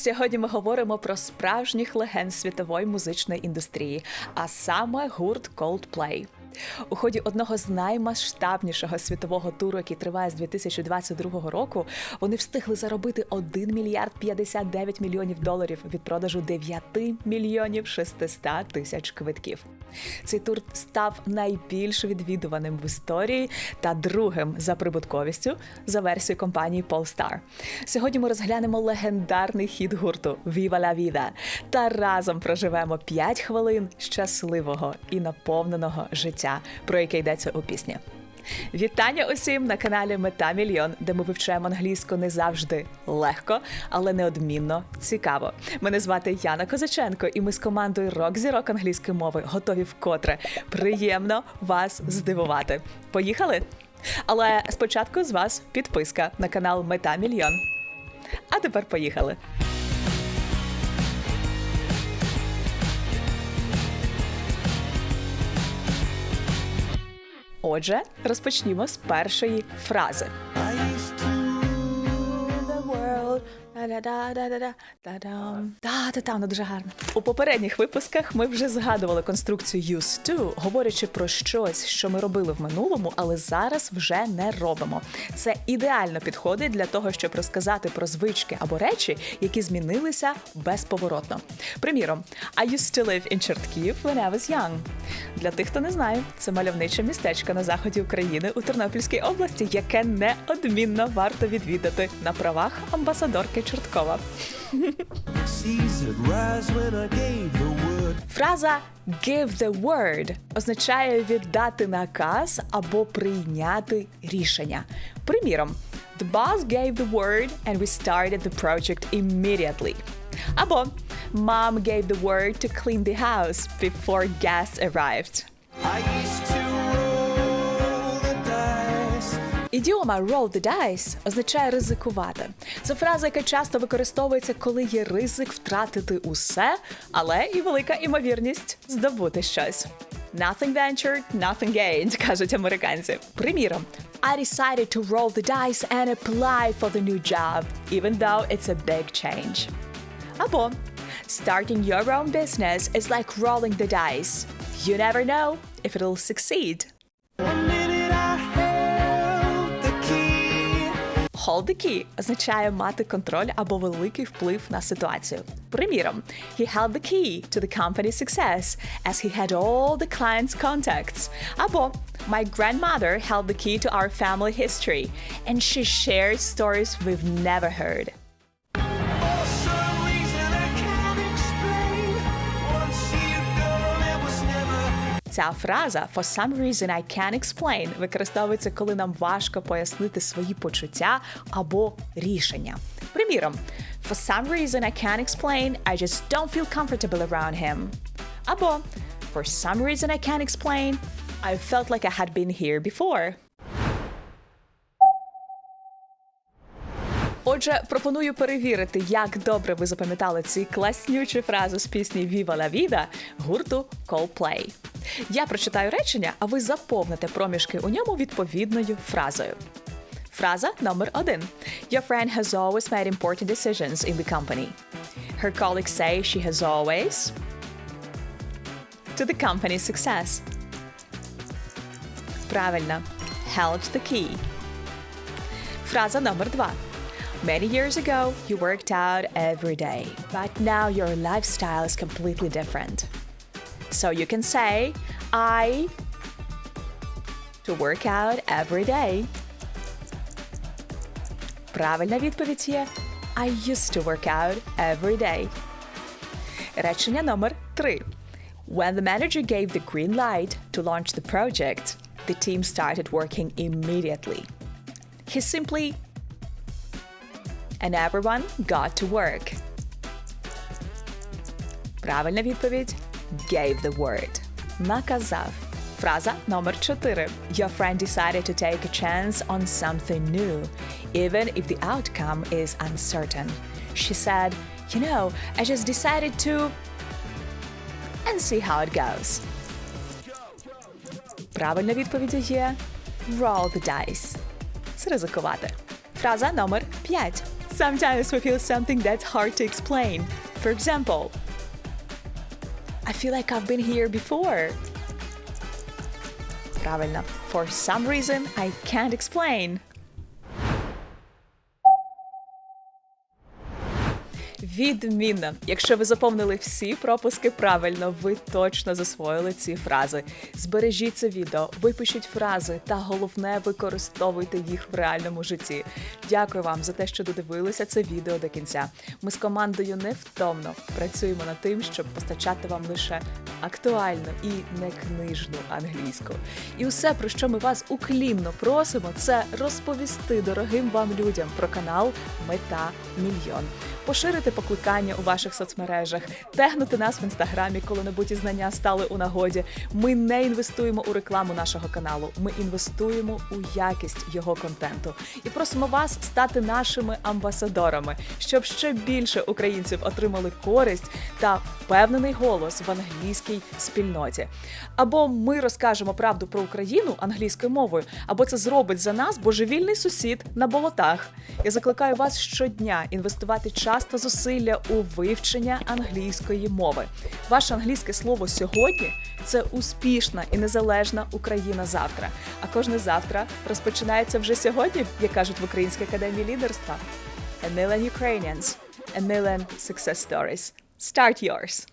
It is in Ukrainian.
Сьогодні ми говоримо про справжніх легенд світової музичної індустрії, а саме гурт Coldplay. У ході одного з наймасштабнішого світового туру, який триває з 2022 року, вони встигли заробити 1 мільярд 59 мільйонів доларів від продажу 9 мільйонів 600 тисяч квитків. Цей тур став найбільш відвідуваним в історії та другим за прибутковістю за версією компанії Polestar. Сьогодні ми розглянемо легендарний хід гурту Viva la Vida та разом проживемо 5 хвилин щасливого і наповненого життя, про яке йдеться у пісні. Вітання усім на каналі Мета Мільйон, де ми вивчаємо англійську не завжди легко, але неодмінно цікаво. Мене звати Яна Козаченко, і ми з командою Рок Зірок англійської мови готові вкотре приємно вас здивувати. Поїхали! Але спочатку з вас підписка на канал Мета Мільйон. А тепер поїхали. Отже, розпочнімо з першої фрази. World. Да-да-да-да-да, да-дам. Да, та там дуже гарно. У попередніх випусках ми вже згадували конструкцію used to, говорячи про щось, що ми робили в минулому, але зараз вже не робимо. Це ідеально підходить для того, щоб розказати про звички або речі, які змінилися безповоротно. Приміром, I used to live in Чортків when I was young. Для тих, хто не знає, це мальовниче містечко на заході України у Тернопільській області, яке неодмінно варто відвідати на правах амбасадорки Чорткова. Фраза give the word означає віддати наказ або прийняти рішення. Приміром, the boss gave the word and we started the project immediately. Або mom gave the word to clean the house before guests arrived. Ідіома roll the dice означає ризикувати. Це фраза, яка часто використовується, коли є ризик втратити усе, але і велика імовірність здобути щось. Nothing ventured, nothing gained, кажуть американці. Приміром, I decided to roll the dice and apply for the new job, even though it's a big change. Або starting your own business is like rolling the dice. You never know if it'll succeed. key. Hold the key означає мати контроль або великий вплив на ситуацію. Приміром, he held the key to the company's success as he had all the clients' contacts. Або my grandmother held the key to our family history and she shared stories we've never heard. Ця фраза for some reason I can't explain використовується, коли нам важко пояснити свої почуття або рішення. Приміром, for some reason I can't explain, I just don't feel comfortable around him. Або for some reason I can't explain, I felt like I had been here before. Отже, пропоную перевірити, як добре ви запам'ятали ці класнючі фрази з пісні Viva la Vida гурту Coldplay. Я прочитаю речення, а ви заповните проміжки у ньому відповідною фразою. Фраза номер один. Your friend has always made important decisions in the company. Her colleagues say she has always to the company's success. Правильно. Held the key. Фраза номер два. Many years ago, you worked out every day, but now your lifestyle is completely different. So you can say, I to work out every day. Правильна відповідь є I used to work out every day. Речення номер 3. When the manager gave the green light to launch the project, the team started working immediately. He simply and everyone got to work. Правильна відповідь gave the word. Наказав. Фраза номер 4. Your friend decided to take a chance on something new, even if the outcome is uncertain. She said, You know, I just decided to. and see how it goes. Правильна відповідь є roll the dice. Зризикувати. Фраза номер 5. Sometimes we feel something that's hard to explain. For example, I feel like I've been here before. Правильно. For some reason I can't explain. Відмінно. Якщо ви заповнили всі пропуски правильно, ви точно засвоїли ці фрази. Збережіть це відео, випишіть фрази та головне використовуйте їх в реальному житті. Дякую вам за те, що додивилися це відео до кінця. Ми з командою невтомно працюємо над тим, щоб постачати вам лише актуальну і не книжну англійську. І усе, про що ми вас уклінно просимо, це розповісти дорогим вам людям про канал Мета Мільйон. Поширити покликання у ваших соцмережах, тегнути нас в інстаграмі, коли небудь знання стали у нагоді. Ми не інвестуємо у рекламу нашого каналу. Ми інвестуємо у якість його контенту і просимо вас стати нашими амбасадорами, щоб ще більше українців отримали користь та впевнений голос в англійській спільноті. Або ми розкажемо правду про Україну англійською мовою, або це зробить за нас божевільний сусід на болотах. Я закликаю вас щодня інвестувати час та зусилля у вивчення англійської мови. Ваше англійське слово сьогодні це успішна і незалежна Україна завтра. А кожне завтра розпочинається вже сьогодні, як кажуть в Українській академії лідерства. A million Ukrainians, a million success stories. Start yours!